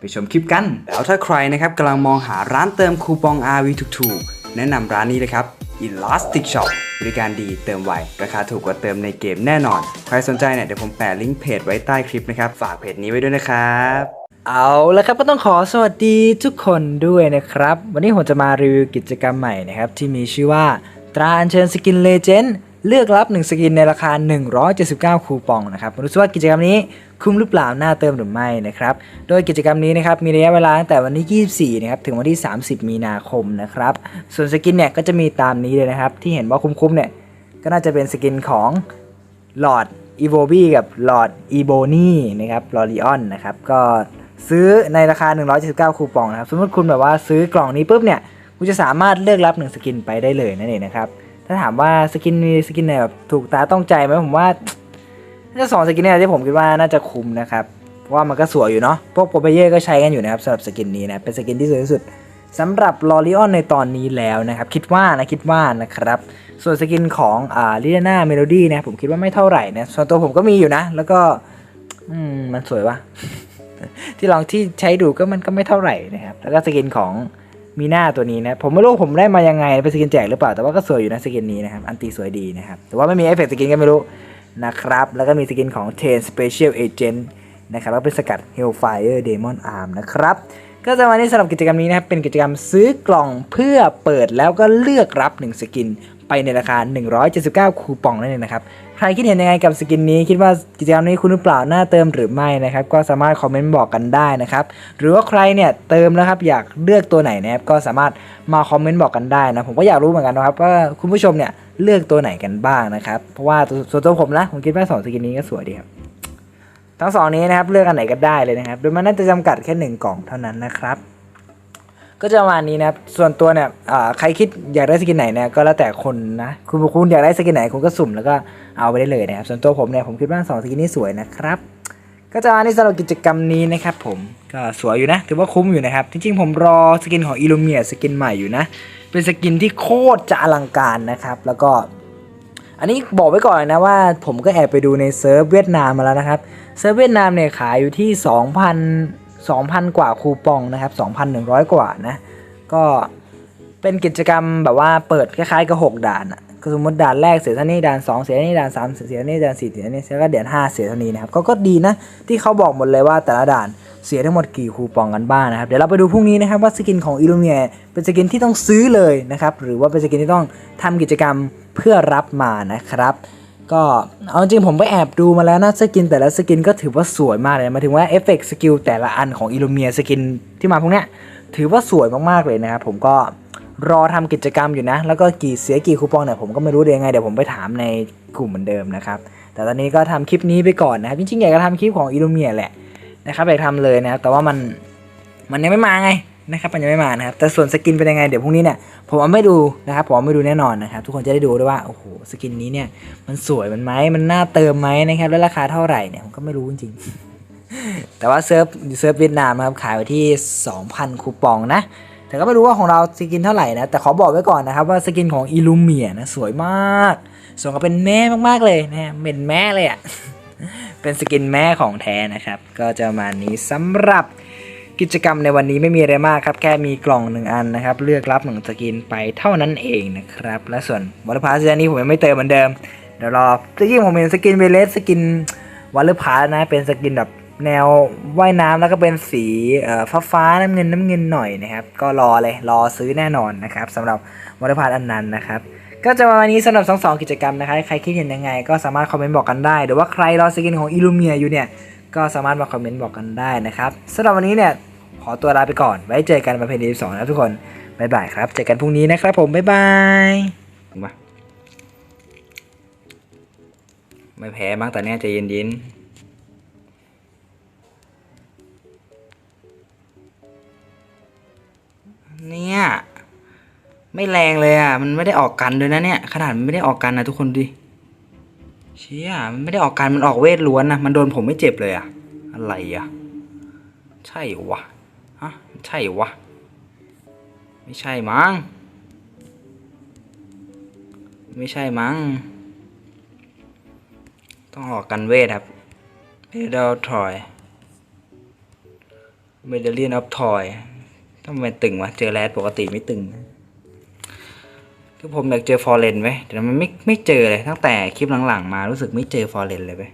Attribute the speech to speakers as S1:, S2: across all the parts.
S1: ไปชมคลิปกัน แล้วถ้าใครนะครับกำลังมองหาร้านเติมคูปอง RV ถูกๆ แนะนำร้านนี้เลยครับ Elastic Shop บริการดีเติมไว ราคาถูกกว่าเติมในเกมแน่นอน ใครสนใจเนี่ยเดี๋ยวผมแปะลิงก์เพจไว้ใต้คลิปนะครับ ฝากเพจนี้ไว้ด้วยนะครับ เอาแล้วครับก็ต้องขอสวัสดีทุกคนด้วยนะครับ วันนี้ผมจะมารีวิวกิจกรรมใหม่นะครับที่มีชื่อว่าตราอัญเชิญสกินเลเจนด์เลือกรับ 1 สกินในราคา 179 คูปองนะครับผมาดูซิว่ากิจกรรมนี้ คุ้มหรือเปล่าน่าเติมหรือไม่นะครับ โดยกิจกรรมนี้นะครับมีระยะเวลาตั้งแต่วันที่ 24 นะครับถึงวันที่ 30 มีนาคมนะครับ ส่วนสกินเนี่ยก็จะมีตามนี้เลยนะครับ ที่เห็นว่าคุ้มๆเนี่ยก็น่าจะเป็นสกินของหลอดอีโวบี้กับหลอดอีโบนี่นะครับลอริออนนะครับก็ซื้อในราคา 179 คูปองนะครับสมมติคุณแบบว่าซื้อกล่องนี้ปุ๊บเนี่ยคุณจะสามารถเลือกรับหนึ่งสกินไปได้เลยนั่นเองนะครับถ้าถามว่าสกินมีสกินไหนแบบถูกตาต้องใจไหมผมว่า จะสองสกินเนี่ยที่ผมคิดว่าน่าจะคุ้มนะครับ เพราะว่ามันก็สวยอยู่เนาะ พวกโปรเบเยอร์ก็ใช้กันอยู่นะครับสำหรับสกินนี้นะ เป็นสกินที่สวยที่สุดสำหรับลอริออนในตอนนี้แล้วนะครับ คิดว่านะคิดว่านะครับ ส่วนสกินของอ่าลิเดน่าเมโลดี้นะผมคิดว่าไม่เท่าไหร่นะส่วนตัวผมก็มีอยู่นะ แล้วก็อืมมันสวยวะที่ลองที่ใช้ดูก็มันก็ไม่เท่าไหร่นะครับ แล้วก็สกินของมีหน้าตัวนี้นะ ผมไม่รู้ผมได้มายังไงเป็นสกินแจกหรือเปล่า แต่ว่าก็สวยอยู่นะสกินนี้นะครับ อันตีสวยดีนะครับ แต่ว่าไม่มีเอฟเฟกต์สกินก็ไม่รู้ นะครับ แล้วก็มีสกินของ Ten Special Agent นะครับแล้วเป็นสกัด Hellfire Demon Arm นะครับ ก็จะมาในสำหรับกิจกรรมนี้นะครับ เป็นกิจกรรมซื้อกล่องเพื่อเปิดแล้วก็เลือกรับ 1 สกิน ไปในราคา 179 คูปองนั่นเองนะครับ ใครคิดเห็นยังไงกับสกินนี้ คิดว่ากิจกรรมนี้คุณหรือเปล่าน่าเติมหรือไม่นะครับ ก็สามารถคอมเมนต์บอกกันได้นะครับ หรือว่าใครเนี่ยเติมแล้วครับอยากเลือกตัวไหนนะครับ ก็สามารถมาคอมเมนต์บอกกันได้นะ ผมก็อยากรู้เหมือนกันนะครับว่าคุณผู้ชมเนี่ย เลือกตัวไหนกันบ้างนะครับ เพราะว่าส่วนตัวผมนะผมคิดว่าสองสกินนี้ก็สวยดีครับ ทั้งสองนี้นะครับเลือกอันไหนก็ได้เลยนะครับ โดยมันน่าจะจำกัดแค่หนึ่งกล่องเท่านั้นนะครับ ก็จะประมาณนี้นะครับ ส่วนตัวเนี่ยใครคิดอยากได้สกินไหนเนี่ยก็แล้วแต่คนนะ คุณคุณอยากได้สกินไหนคุณก็สุ่มแล้วก็เอาไปได้เลยนะครับ ส่วนตัวผมเนี่ยผมคิดว่าสองสกินนี้สวยนะครับก็จะมาในสำหรับกิจกรรมนี้นะครับผมก็สวยอยู่นะ ถือว่าคุ้มอยู่นะครับ จริงๆผมรอสกินของอิลูเมียสกินใหม่อยู่นะ เป็นสกินที่โคตรจะอลังการนะครับ แล้วก็อันนี้บอกไว้ก่อนนะว่าผมก็แอบไปดูในเซิร์ฟเวียดนามมาแล้วนะครับเซิร์ฟเวียดนามเนี่ยขายอยู่ที่ 2,000 2,000 กว่าคูปองนะครับ 2,100 กว่านะ ก็เป็นกิจกรรมแบบว่าเปิดคล้ายๆกับ6ด่านอะสมมติด่านแรกเสียเท่านี้ด่าน2เสียเท่านี้ด่าน3เสียเท่านี้ด่าน4เสียเท่านี้แล้วก็ด่าน5เสียเท่านี้นะครับก็ก็ดีนะที่เขาบอกหมดเลยว่าแต่ละด่าน เสียทั้งหมดกี่คูปองกันบ้างนะครับ เดี๋ยวเราไปดูพรุ่งนี้นะครับว่าสกินของอิลูเมียเป็นสกินที่ต้องซื้อเลยนะครับ หรือว่าเป็นสกินที่ต้องทำกิจกรรมเพื่อรับมานะครับ ก็เอาจริงผมไปแอบดูมาแล้วนะสกินแต่ละสกินก็ถือว่าสวยมากเลยมาถึงว่าเอฟเฟกต์สกิลแต่ละอันของอิลูเมียสกินที่มาพวกเนี้ยถือว่าสวยมากๆเลยนะครับผมก็รอทำกิจกรรมอยู่นะ แล้วก็กี่เสียกี่คูปองเนี่ยผมก็ไม่รู้เดี๋ยังไงเดี๋ยวผมไปถามในกลุ่มเหมือนเดิมนะครับแต่ตอนนี้ก็ทำคลิปนี้ไปก่อนนะครับจริงๆอยากจะทำคลิปของอิลูเมียแหละ นะครับอยากทำเลยนะครับแต่ว่ามันมันยังไม่มาไงนะครับมันยังไม่มานะครับแต่ส่วนสกินเป็นยังไงเดี๋ยวพรุ่งนี้เนี่ยผมเอาไม่ดูนะครับผมเอาไม่ดูแน่นอนนะครับทุกคนจะได้ดูด้วยว่าโอ้โหสกินนี้เนี่ยมันสวยมันไหมมันน่าเติมไหมนะครับแล้วราคาเท่าไหร่เนี่ยผมก็ไม่รู้จริงๆแต่ว่าเซิร์ฟเซิร์ฟเวียดนามนะครับขายไว้ที่ 2,000 คูปองนะแต่ก็ไม่รู้ว่าของเราสกินเท่าไหร่นะ แต่ขอบอกไว้ก่อนนะครับว่าสกินของอิลูเมียนะสวยมากสวยกับเป็นแม่มากๆเลยนะเป็นแม่เลยอะ่ะ เป็นสกินแม่ของแท้นะครับ ก็จะมานี้สำหรับกิจกรรมในวันนี้ไม่มีอะไรมากครับ แค่มีกล่องหนึ่งอันนะครับ เลือกรับหนึ่งสกินไปเท่านั้นเองนะครับ และส่วนวอลพาสนี้ผมยังไม่เติมเหมือนเดิม เดี๋ยวรอจริงๆผมเห็นสกินเวเลสสกินวอลพาสนะเป็นสกินแบบแนวว่ายน้ำแล้วก็เป็นสีฟ้าฟ้าน้ำเงินน้ำเงินหน่อยนะครับ ก็รอเลยรอซื้อแน่นอนนะครับสำหรับวอลพาสอันนั้นนะครับ ก็จะประมาณนี้สำหรับสองสองกิจกรรมนะคะใครคิดเห็นยังไง ก็สามารถคอมเมนต์บอกกันได้หรือว่าใครรอสกินของอิลูเมียอยู่เนี่ยก็สามารถมาคอมเมนต์บอกกันได้นะครับสำหรับวันนี้เนี่ยขอตัวลาไปก่อน ไว้เจอกันประเพณีสองนะทุกคนบ๊ายบายครับเจอกันพรุ่งนี้นะครับผมบ๊ายบายมาไม่แพ้มั้งแต่เนี้ยใจเย็นๆ
S2: ไม่แรงเลยอะ มันไม่ได้ออกกันเลยนะเนี่ย ขนาดมันไม่ได้ออกกันนะทุกคนดิ เชี่ย มันไม่ได้ออกกันมันออกเวทล้วนนะ มันโดนผมไม่เจ็บเลยอะ อะไรอะ ใช่หวะ ฮะ ใช่หวะ ไม่ใช่มั้ง ไม่ใช่มั้ง ต้องออกกันเวทครับเมดัลทอยเมดัลเลียนออฟทอยทำไมตึงวะ เจอแรดปกติไม่ตึง คือผมอยากเจอฟอร์เรนไว้ยแต่มันไม่ไม่เจอเลยตั้งแต่คลิปหลังๆ มารู้สึกไม่เจอฟอร์เรนเลยไป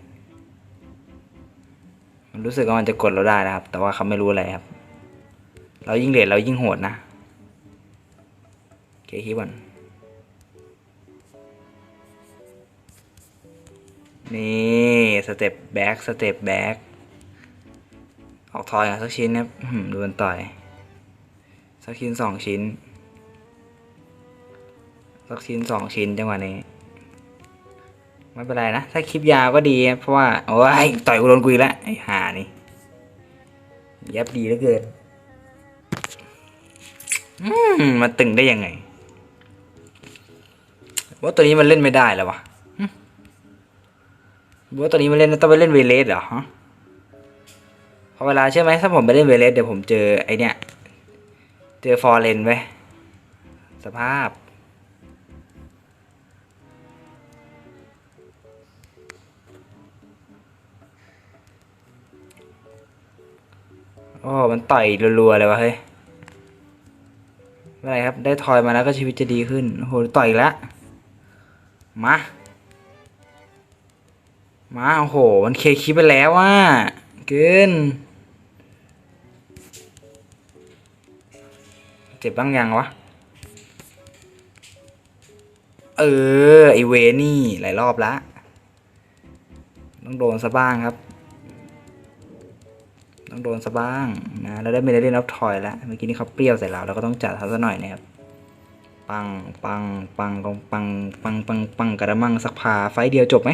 S2: มันรู้สึกว่ามันจะกดเราได้นะครับ แต่ว่าเขาไม่รู้อะไรครับ เรายิ่งเลทเรายิ่งโหดนะโอเคคลิปก่อนนี่สเต็ปแบ็กสเต็ปแบ็กออกทอยสักชิ้นนะครับอื้อหือดูมันต่อย สักชิ้นสองชิ้น สักชิ้นสองชิ้นจังหวะนี้ ไม่เป็นไรนะ ถ้าคลิปยาวก็ดี เพราะว่า โอ้ยต่อยกูโดนกุยล้วไอ้ห่านี่ ยับดีเหลือเกินอืมมันตึงได้ยังไง ว่าตัวนี้มันเล่นไม่ได้แล้ววะว่าตอนนี้มาเล่นต้องไปเล่นเวเลสเหรอฮะพอเวลาใช่ไหมถ้าผมไปเล่นเวเลสเดี๋ยวผมเจอไอเนี้ยเจอฟอร์เรนไว้สภาพ โอ้มันต่อยรัวๆเลยวะเฮ้ยไม่ไรครับได้ทอยมาแล้วก็ชีวิตจะดีขึ้นโหต่อยอีกแล้วมามาโอ้โหมันเคลียร์คลิปไปแล้วว่ะเกินเจ็บบ้างยังวะเออไอเวนี่หลายรอบละต้องโดนซะบ้างครับ ต้องโดนซะบ้างนะเราได้เมเลเรียนรับทอยแล้วเมื่อกี้นี้เขาเปรี้ยวใส่เราเราก็ต้องจัดเขาซะหน่อยนะครับปังปังปังกองปังปังปังปังกระมังสักพาไฟเดียวจบไหม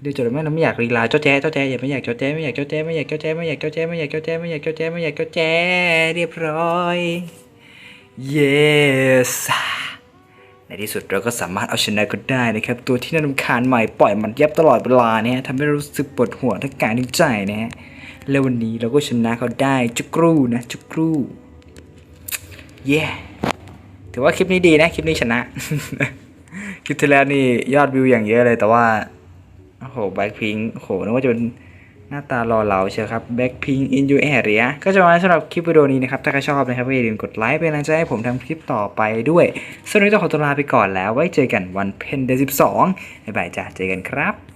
S2: เดี๋ยวจบไหมเราไม่อยากรีลาเจ้าแจ้เจ้าแจ้อย่าไม่อยากเจ้าแจ้ไม่อยากเจ้าแจ้ไม่อยากเจ้าแจ้ไม่อยากเจ้าแจ้ไม่อยากเจ้าแจ้ไม่อยากเจ้าแจ้ไม่อยากเจ้าแจ้เรียบร้อย yes ในที่สุดเราก็สามารถเอาชนะก็ได้นะครับ ตัวที่น่ารำคาญใหม่ปล่อยมันยับตลอดเวลาเนี่ยทำให้รู้สึกปวดหัวทั้งกายทั้งใจนะฮะ แล้ววันนี้เราก็ชนะเขาได้จุกรูนะจุกรูเย้ถือว่าคลิปนี้ดีนะ คลิปนี้ชนะ คลิปที่แล้วนี่ยอดวิวอย่างเยอะเลยแต่ว่าโอ้โหแบ็คพิงโอ้โหนึกว่าจะเป็นหน้าตารอเหลาเชียวครับแบ็คพิงอินยูแอเรียก็จะมาสำหรับคลิปวิดีโอนี้นะครับ ถ้าใครชอบนะครับก็อย่าลืมกดไลค์เป็นกำลังใจให้ผมทำคลิปต่อไปด้วยสำหรับวันนี้ต้องขอตัวลาไปก่อนแล้วไว้เจอกันวันเพ็ญเดือนสิบสองบ๊ายบายจ้าเจอกันครับ